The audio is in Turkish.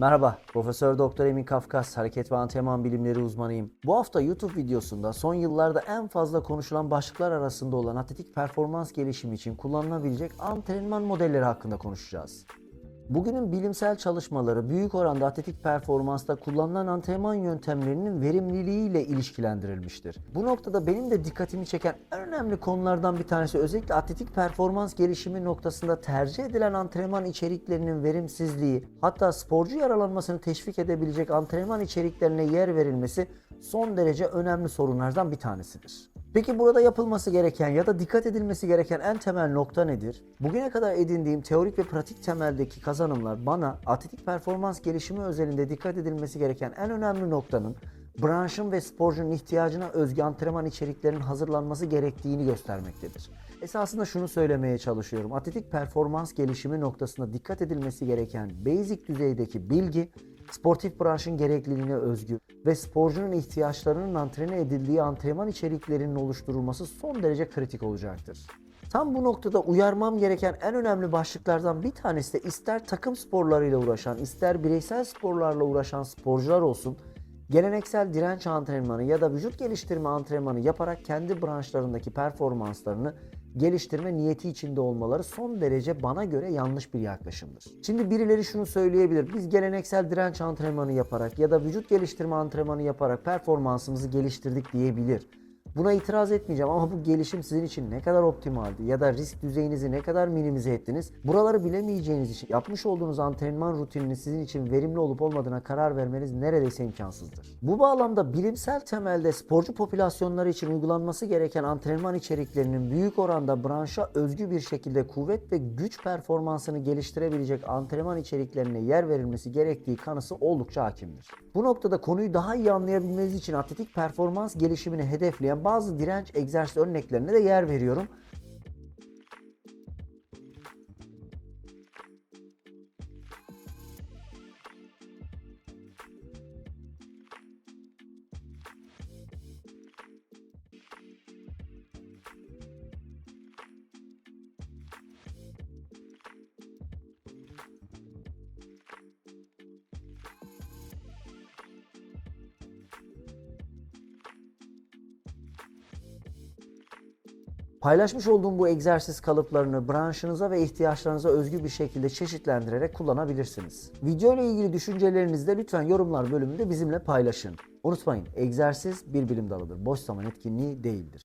Merhaba, Profesör Doktor Emin Kafkas, hareket ve antrenman bilimleri uzmanıyım. Bu hafta YouTube videosunda son yıllarda en fazla konuşulan başlıklar arasında olan atletik performans gelişimi için kullanılabilecek antrenman modelleri hakkında konuşacağız. Bugünün bilimsel çalışmaları büyük oranda atletik performansta kullanılan antrenman yöntemlerinin verimliliğiyle ilişkilendirilmiştir. Bu noktada benim de dikkatimi çeken en önemli konulardan bir tanesi özellikle atletik performans gelişimi noktasında tercih edilen antrenman içeriklerinin verimsizliği, hatta sporcu yaralanmasını teşvik edebilecek antrenman içeriklerine yer verilmesi son derece önemli sorunlardan bir tanesidir. Peki burada yapılması gereken ya da dikkat edilmesi gereken en temel nokta nedir? Bugüne kadar edindiğim teorik ve pratik temeldeki kazanımlar bana atletik performans gelişimi özelinde dikkat edilmesi gereken en önemli noktanın branşın ve sporcunun ihtiyacına özgü antrenman içeriklerinin hazırlanması gerektiğini göstermektedir. Esasında şunu söylemeye çalışıyorum. Atletik performans gelişimi noktasında dikkat edilmesi gereken basic düzeydeki bilgi, sportif branşın gerekliliğine özgü ve sporcunun ihtiyaçlarının antrene edildiği antrenman içeriklerinin oluşturulması son derece kritik olacaktır. Tam bu noktada uyarmam gereken en önemli başlıklardan bir tanesi de ister takım sporlarıyla uğraşan, ister bireysel sporlarla uğraşan sporcular olsun, geleneksel direnç antrenmanı ya da vücut geliştirme antrenmanı yaparak kendi branşlarındaki performanslarını geliştirme niyeti içinde olmaları son derece bana göre yanlış bir yaklaşımdır. Şimdi birileri şunu söyleyebilir. Biz geleneksel direnç antrenmanı yaparak ya da vücut geliştirme antrenmanı yaparak performansımızı geliştirdik diyebilir. Buna itiraz etmeyeceğim ama bu gelişim sizin için ne kadar optimaldi ya da risk düzeyinizi ne kadar minimize ettiniz? Buraları bilemeyeceğiniz için yapmış olduğunuz antrenman rutininin sizin için verimli olup olmadığına karar vermeniz neredeyse imkansızdır. Bu bağlamda bilimsel temelde sporcu popülasyonları için uygulanması gereken antrenman içeriklerinin büyük oranda branşa özgü bir şekilde kuvvet ve güç performansını geliştirebilecek antrenman içeriklerine yer verilmesi gerektiği kanısı oldukça hakimdir. Bu noktada konuyu daha iyi anlayabilmeniz için atletik performans gelişimini hedefleyen bazı direnç egzersiz örneklerine de yer veriyorum. Paylaşmış olduğum bu egzersiz kalıplarını branşınıza ve ihtiyaçlarınıza özgü bir şekilde çeşitlendirerek kullanabilirsiniz. Video ile ilgili düşüncelerinizi de lütfen yorumlar bölümünde bizimle paylaşın. Unutmayın egzersiz bir bilim dalıdır. Boş zaman etkinliği değildir.